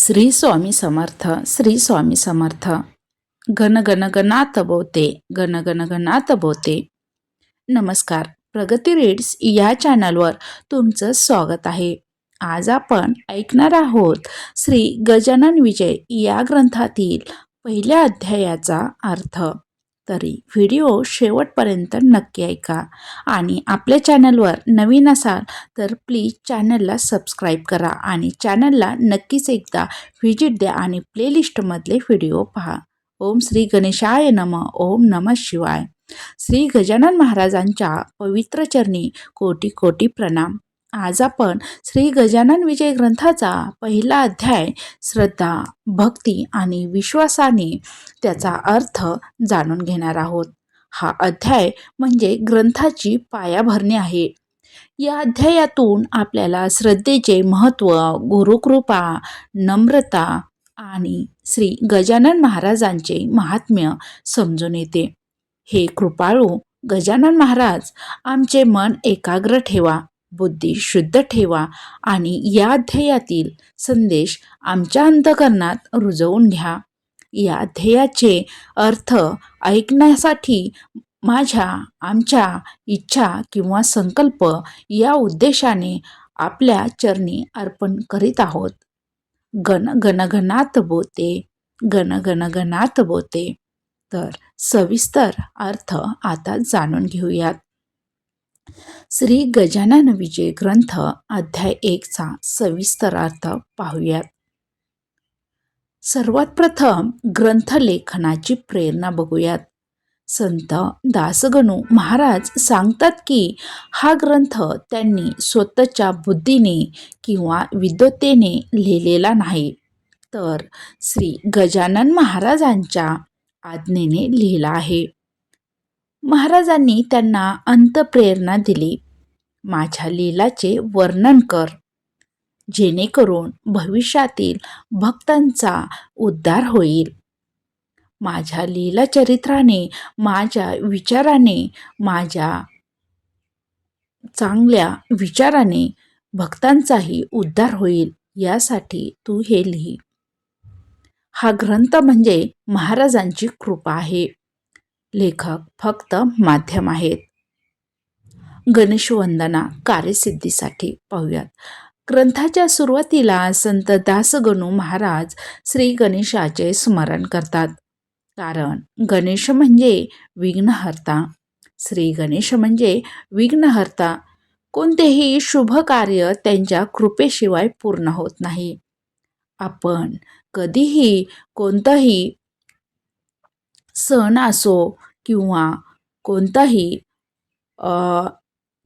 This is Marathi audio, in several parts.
श्री स्वामी समर्थ श्री स्वामी समर्थ. गण गण गणात बोते गण गण गणात बोते. नमस्कार प्रगती रीड्स या चॅनलवर तुमचं स्वागत आहे. आज आपण ऐकणार आहोत श्री गजानन विजय या ग्रंथातील पहिल्या अध्यायाचा अर्थ. तरी व्हिडिओ शेवटपर्यंत नक्की ऐका. आणि आपल्या चॅनलवर नवीन असाल तर प्लीज चॅनलला सबस्क्राईब करा आणि चॅनलला नक्कीच एकदा व्हिजिट द्या आणि प्लेलिस्टमधले व्हिडिओ पहा. ओम श्री गणेशाय नम. ओम नम शिवाय. श्री गजानन महाराजांच्या पवित्र चरणी कोटी कोटी प्रणाम. आज आपण श्री गजानन विजय ग्रंथाचा पहिला अध्याय श्रद्धा भक्ती आणि विश्वासाने त्याचा अर्थ जाणून घेणार आहोत. हा अध्याय म्हणजे ग्रंथाची पायाभरणी आहे. या अध्यायातून आपल्याला श्रद्धेचे महत्त्व गुरुकृपा नम्रता आणि श्री गजानन महाराजांचे महात्म्य समजून येते. हे कृपाळू गजानन महाराज आमचे मन एकाग्र ठेवा. बुद्धी शुद्ध ठेवा आणि या ध्येयातील संदेश आमच्या अंतकरणात रुजवून घ्या. या ध्येयाचे अर्थ ऐकण्यासाठी माझ्या आमच्या इच्छा किंवा संकल्प या उद्देशाने आपल्या चरणी अर्पण करीत आहोत. गण गणगणात बोते गण गणगणात बोते. तर सविस्तर अर्थ आता जाणून घेऊयात. श्री गजानन विजय ग्रंथ अध्याय एकचा सविस्तरार्थ पाहूयात. सर्वात प्रथम ग्रंथलेखनाची प्रेरणा बघूयात. संत दासगणू महाराज सांगतात की हा ग्रंथ त्यांनी स्वतःच्या बुद्धीने किंवा विद्वत्तेने लिहिलेला नाही. तर श्री गजानन महाराजांच्या आज्ञेने लिहिला आहे. महाराजांनी त्यांना अंतप्रेरणा दिली. माझ्या लीलाचे वर्णन कर. जेणेकरून भविष्यातील भक्तांचा उद्धार होईल. माझ्या लीला चरित्राने माझ्या विचाराने माझ्या चांगल्या विचाराने भक्तांचाही उद्धार होईल यासाठी तू हे लिही. हा ग्रंथ म्हणजे महाराजांची कृपा आहे. लेखक फक्त माध्यम आहेत. गणेशवंदना कार्यसिद्धीसाठी पाहूयात. ग्रंथाच्या सुरुवातीला संत दासगणू महाराज श्री गणेशाचे स्मरण करतात. कारण गणेश म्हणजे विघ्नहर्ता. श्री गणेश म्हणजे विघ्नहर्ता. कोणतेही शुभ कार्य त्यांच्या कृपेशिवाय पूर्ण होत नाही. आपण कधीही कोणतंही सण असो किंवा कोणताही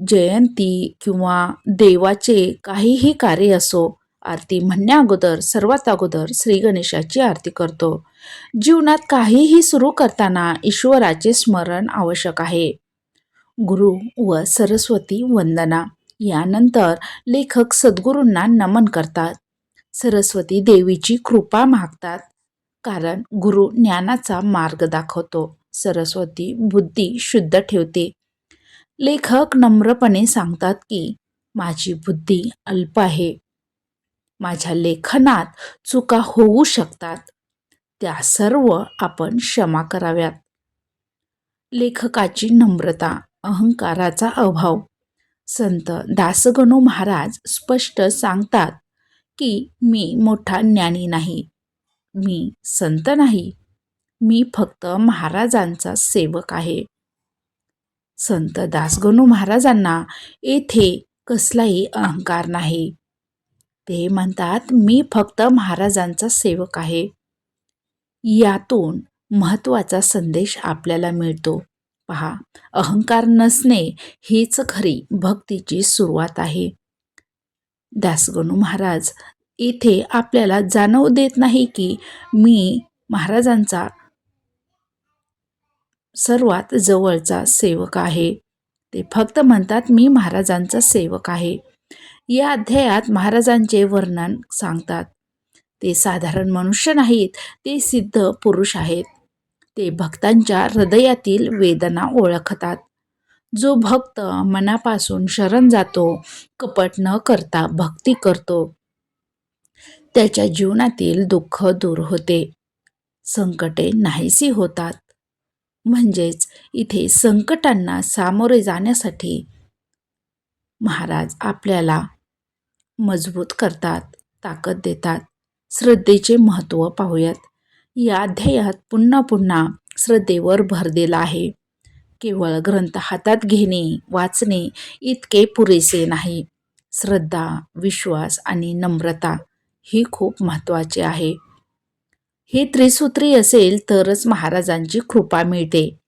जयंती किंवा देवाचे काहीही कार्य असो आरती म्हणण्या अगोदर सर्वात अगोदर श्री गणेशाची आरती करतो. जीवनात काहीही सुरू करताना ईश्वराचे स्मरण आवश्यक आहे. गुरु व सरस्वती वंदना यानंतर लेखक सद्गुरूंना नमन करतात. सरस्वती देवीची कृपा मागतात. कारण गुरु ज्ञानाचा मार्ग दाखवतो. सरस्वती बुद्धी शुद्ध ठेवते. लेखक नम्रपणे सांगतात की माझी बुद्धी अल्प आहे. माझ्या लेखनात चुका होऊ शकतात. त्या सर्व आपण क्षमा कराव्यात. लेखकाची नम्रता अहंकाराचा अभाव. संत दासगणू महाराज स्पष्ट सांगतात की मी मोठा ज्ञानी नाही. मी संत नाही. मी फक्त महाराजांचा सेवक आहे. संत दासगणू महाराजांना येथे कसलाही अहंकार नाही. ते म्हणतात मी फक्त महाराजांचा सेवक आहे. यातून महत्त्वाचा संदेश आपल्याला मिळतो. पहा अहंकार नसणे हीच खरी भक्तीची सुरुवात आहे. दासगणू महाराज इथे आपल्याला जाणवू देत नाही की मी महाराजांचा सर्वात जवळचा सेवक आहे. ते फक्त म्हणतात मी महाराजांचा सेवक आहे. या अध्यायात महाराजांचे वर्णन सांगतात. ते साधारण मनुष्य नाहीत ते सिद्ध पुरुष आहेत. ते भक्तांच्या हृदयातील वेदना ओळखतात. जो भक्त मनापासून शरण जातो कपट न करता भक्ती करतो. त्याच्या जीवनातील दुःख दूर होते. संकटे नाहीसी होतात. म्हणजेच इथे संकटांना सामोरे जाण्यासाठी महाराज आपल्याला मजबूत करतात ताकद देतात. श्रद्धेचे महत्त्व पाहूयात. या अध्यायात पुन्हा पुन्हा श्रद्धेवर भर दिला आहे. केवळ ग्रंथ हातात घेणे वाचणे इतके पुरेसे नाही. श्रद्धा विश्वास आणि नम्रता ही खूप महत्त्वाची आहे. ही त्रिसूत्री असेल तरच महाराजांची कृपा मिळते.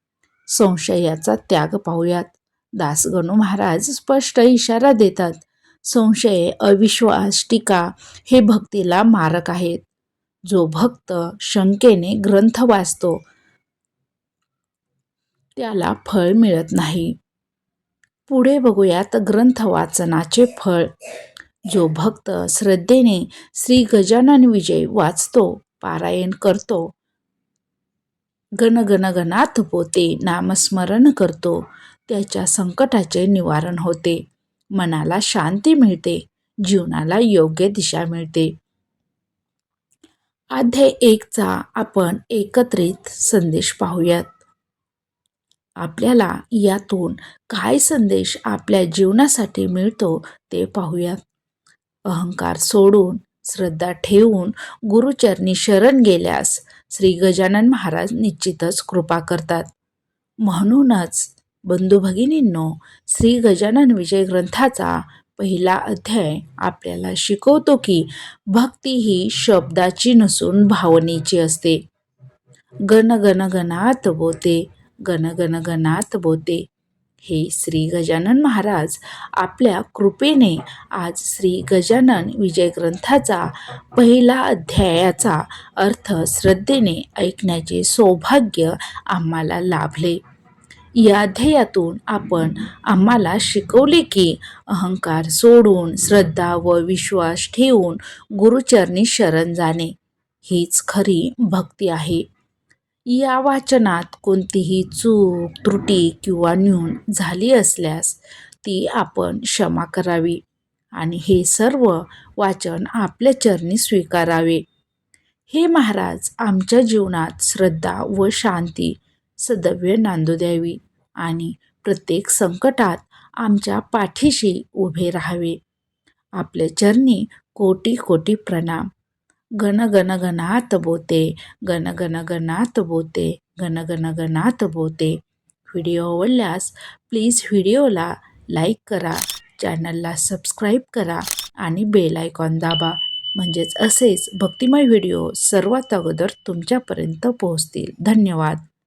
संशयाचा त्याग पाहूयात. दासगणू महाराज स्पष्ट इशारा देतात. संशय अविश्वास टीका हे भक्तीला मारक आहेत. जो भक्त शंकेने ग्रंथ वाचतो त्याला फळ मिळत नाही. पुढे बघूयात ग्रंथ वाचनाचे फळ. जो भक्त श्रद्धेने श्री गजानन विजय वाचतो पारायण करतो गणगणगनाथ पोते नामस्मरण करतो त्याच्या संकटाचे निवारण होते. मनाला शांती मिळते जीवनाला योग्य दिशा मिळते. अध्याय एकचा आपण एकत्रित संदेश पाहूयात. आपल्याला यातून काय संदेश आपल्या जीवनासाठी मिळतो ते पाहूयात. अहंकार सोडून श्रद्धा ठेवून गुरुचरणी शरण गेल्यास श्री गजानन महाराज निश्चितच कृपा करतात. म्हणूनच बंधू भगिनींनो श्री गजानन विजय ग्रंथाचा पहिला अध्याय आपल्याला शिकवतो की भक्ती ही शब्दाची नसून भावनेची असते. गण गण गणात बोते गण गण गणात बोते. हे श्री गजानन महाराज आपल्या कृपेने आज श्री गजानन विजय ग्रंथाचा पहिला अध्यायाचा अर्थ श्रद्धेने ऐकण्याचे सौभाग्य आम्हाला लाभले. या अध्यायातून आपण आम्हाला शिकवले की अहंकार सोडून श्रद्धा व विश्वास ठेवून गुरुचरणी शरण जाणे हीच खरी भक्ती आहे. या वाचनात कोणतीही चूक त्रुटी किंवा न्यून झाली असल्यास ती आपण क्षमा करावी आणि हे सर्व वाचन आपल्या चरणी स्वीकारावे. हे महाराज आमच्या जीवनात श्रद्धा व शांती सदव्य नांदू द्यावी आणि प्रत्येक संकटात आमच्या पाठीशी उभे राहावे. आपल्या चरणी कोटी कोटी प्रणाम. गण गण गणात बोते गण गण गणात बोते गण गण गणात बोते. व्हिडिओ आवडल्यास प्लीज व्हिडिओला लाईक करा चॅनलला सबस्क्राईब करा आणि बेल आयकॉन दाबा. म्हणजेच असेच भक्तिमय व्हिडिओ सर्वात अगोदर तुमच्यापर्यंत पोहोचतील. धन्यवाद.